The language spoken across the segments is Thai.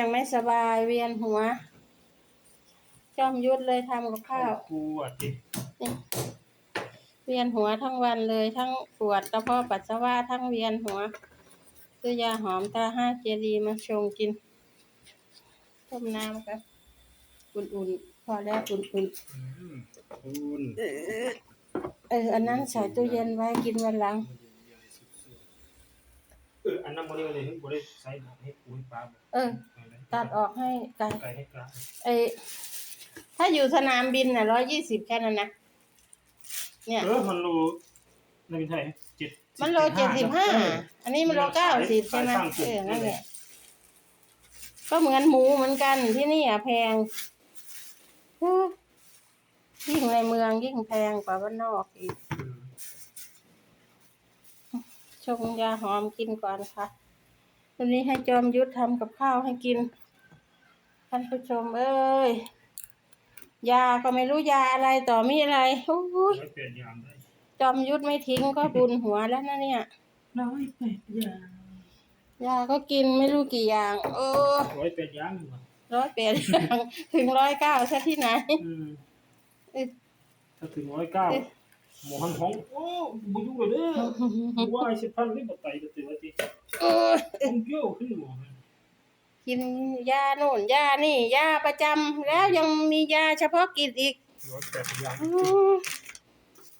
ยังไม่สบายเวียนหัว จอมยุทธเลยทำกับข้าวปวดดิเวียนหัวทั้งวันเลยทั้งปวดกระเพาะปัสสาวะทั้งเวียนหัวซื้อยาหอมตาห้าเจดีมาชงกินต้มน้ำกับอุ่นๆ พอแล้วอุ่นอืมคุณๆเอออันนั้นใส่ตู้เย็นไว้กินวันหลังเอออันนั้นบ่ได้เลยบ่ได้ใส่บอกให้ปูให้ปลาบอกเออ ตัดออกให้ไก่ไก่ให้ปลาไอถ้าอยู่สนามบินน่ะร้อยยี่สิบแค่นั้นนะเนี่ย เออมันโลนั่นเป็นไทยเจ็ดมันโลเจ็ดสิบห้าอันนี้มันโลเก้าสิบใช่ไหมขายสร้างจุดเออนั่นแหละก็เหมือนหมูเหมือนกันที่นี่อะแพงเออยิ่งในเมืองยิ่งแพงกว่าบ้านนอกอีกอืมชงยาหอมกินก่อนค่ะ วันนี้ให้จอมยุทธทำกับข้าวให้กิน ท่านผู้ชมเอ้ย ยาก็ไม่รู้ยาอะไรต่อมีอะไรโอ้ยร้อยแปดยามได้จอมยุทธไม่ทิ้งก็บุญหัวแล้วนะเนี่ย ร้อยแปดยามยาก็กินไม่รู้กี่อย่าง โอ้ร้อยแปดยามอยู่ว่ะร้อยแปดอย่างถึงร้อยเก้าซะที่ไหนอืมเอ้ยถ้าถึงร้อยเก้าหมอหันท้องโอ้บ่อยู่เลยเด้อว่าไอ้สิบพันนี่บ่ไตบ่ตื่นว่าติโอ้ย ต้องเกี่ยวขึ้นหมอกินยาโน่นยานี่ยาประจำแล้วยังมียาเฉพาะกิจอีกร้อยแปดยามอืม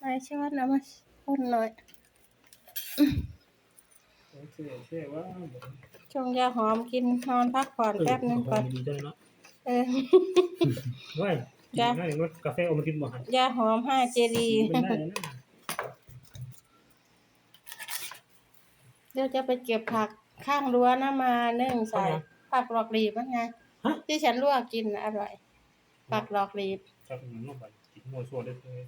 ไอ้ชวัดนะมาพ่นหน่อยเคโอเคว่าชงยาหอมกินนอนพักผ่อนแป๊บนึงก่อนดีจังเนาะเออว้ายจ้ะ ง่ายว่ากาแฟอมากินบ่หันยาหอมห้าเจดี เป็นได้นะ เดี๋ยวจะไปเก็บผักข้างรั้วนะมานึ่งใส่ผักหลอกหลีบมันไงฮะ ที่ฉันลวกกินน่ะอร่อยผักหลอกหลีบจับหนูลงไปกินมัวซัวได้เลย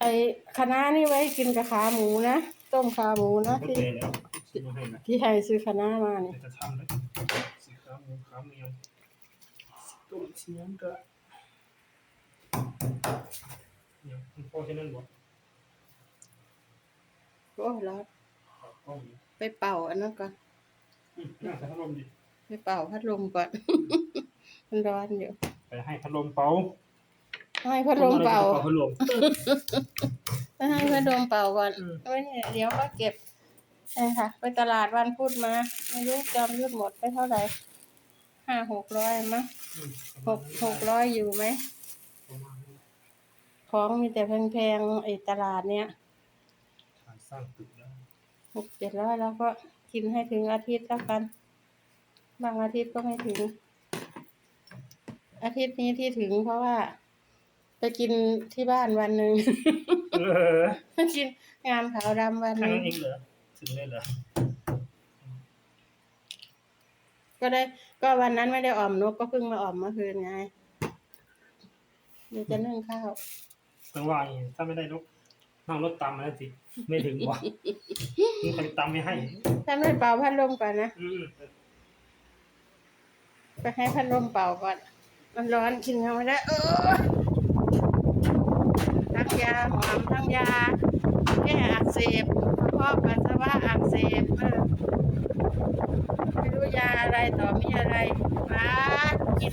ไอ้คะน้านี่ไว้กินกับขาหมูนะต้มขาหมูนะก็ที่เตะแล้วซื้อมาให้นะที่ให้ซื้อคะน้ามาเนี่ย เดี๋ยวจะทำเลยสีขาวหมูขาวเมียงต้มเชียงก็เนี่ยคุณพ่อแค่นั้นบ่ โอ้ร้อนพ่อมี ไปเป่าอันนั้นก่อนอืมน่าจะพัดลมดิไปเป่าพัดลมก่อน มันร้อนอยู่ ไปให้พัดลมเป่าให้พัดลมเป่าพัดลมให้พัดลมเป่าก่อนอืมไว้เนี่ยเดี๋ยวก็เก็บนี่ค่ะไปตลาดวันพุธมาไม่รู้จำยืดหมดไปเท่าไหร่ห้าหกร้อยมั้งอืมหกหกร้อยอยู่ไหมประมาณนี้ของมีแต่แพงๆไอ้ตลาดเนี้ยการสร้างตึกได้ หกเจ็ดร้อยแล้วก็กินให้ถึงอาทิตย์แล้วกัน บางอาทิตย์ก็ไม่ถึง อาทิตย์นี้ที่ถึงเพราะว่า ไปกินที่บ้านวันหนึ่งเออไปกินงานขาวดำวันหแค่นึ่ง นั้นเองเหรอถึงได้เหรอก็ได้ก็วันนั้นไม่ได้อ่อมนกก็เพิ่งมาอ่อมเมื่อคืนไงเดี๋ยวจะนึ่งข้าวต้องว่าอย่างนี้ถ้าไม่ได้นก นั่งรถตามมาแล้วสิ ไม่ถึงว่ะมีใครตามไม่ให้ ถ้าไม่เป่าพัดลมก่อนนะ อืมไปให้พัดลมเป่าก่อน มันร้อนกินยังไม่ได้เออทั้งยาหอมทั้งยา แก้อักเสบกระเพาะปัสสาวะอักเสบเออไม่รู้ยาอะไรต่อมีอะไรมากิน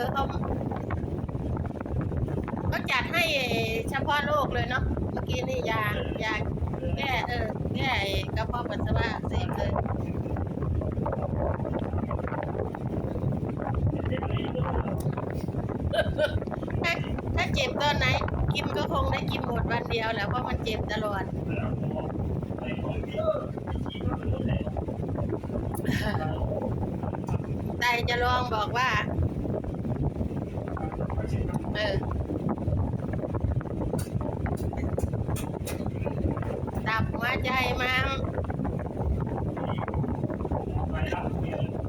อเขาเขาจัดให้เฉพาะโรคเลยเนาะเมื่อกี้นี่ยายาแก้เออแก้กระเพาะปัสสาวะเสบเลยถ้าถ้าเจ็บตอนไหน กินก็คงได้กินหมดวันเดียวแหล้วเพราะมันเจ็บตลอดแล้วพอไอ้ของเยอะไอ้ขี้ก็เป็นรถแล้วไตจะลองบอกว่า เออ ดับหัวใจมา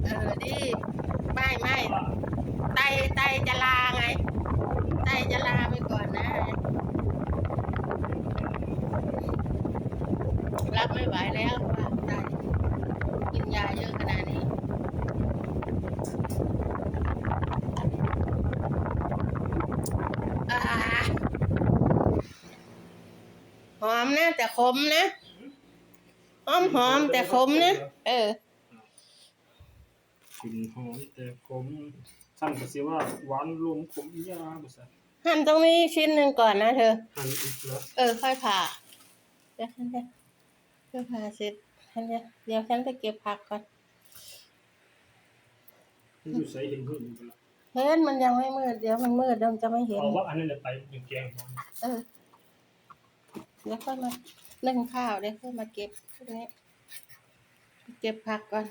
เออดิ ไม่ไม่ไตไตจะลาไง ไตจะลาไปก่อนนะ รับไม่ไหวแล้วว่าไตกินยาเยอะขนาดนี้ อ่าหอม นะ แต่ขมนะหอมหอมแต่ขมนะ เออ กลิ่นหอมแต่ขมสั่งก็สิว่าหวานรวมขมยาบ่ซั่นหั่นตรงนี้ชิ้นหนึ่งก่อนนะเธอ หั่นอีกแล้วเออ ค่อยผ่าเดี๋ยวฉันจะเพื่อผ่าเสร็จฉันจะเดี๋ยวฉันไปเก็บผักก่อนมันอยู่ใส่เห็นเพิ่นอยู่แล้วเห็นมันยังไม่มืดเดี๋ยวมันมืดเดี๋ยวมันจะไม่เห็นเอาว่าอันนั้นแหละไปเป็นแกงหอมเออ เดี๋ยวค่อยมานึ่งข้าวเดี๋ยวค่อยมาเก็บพวกนี้ เก็บผักก่อน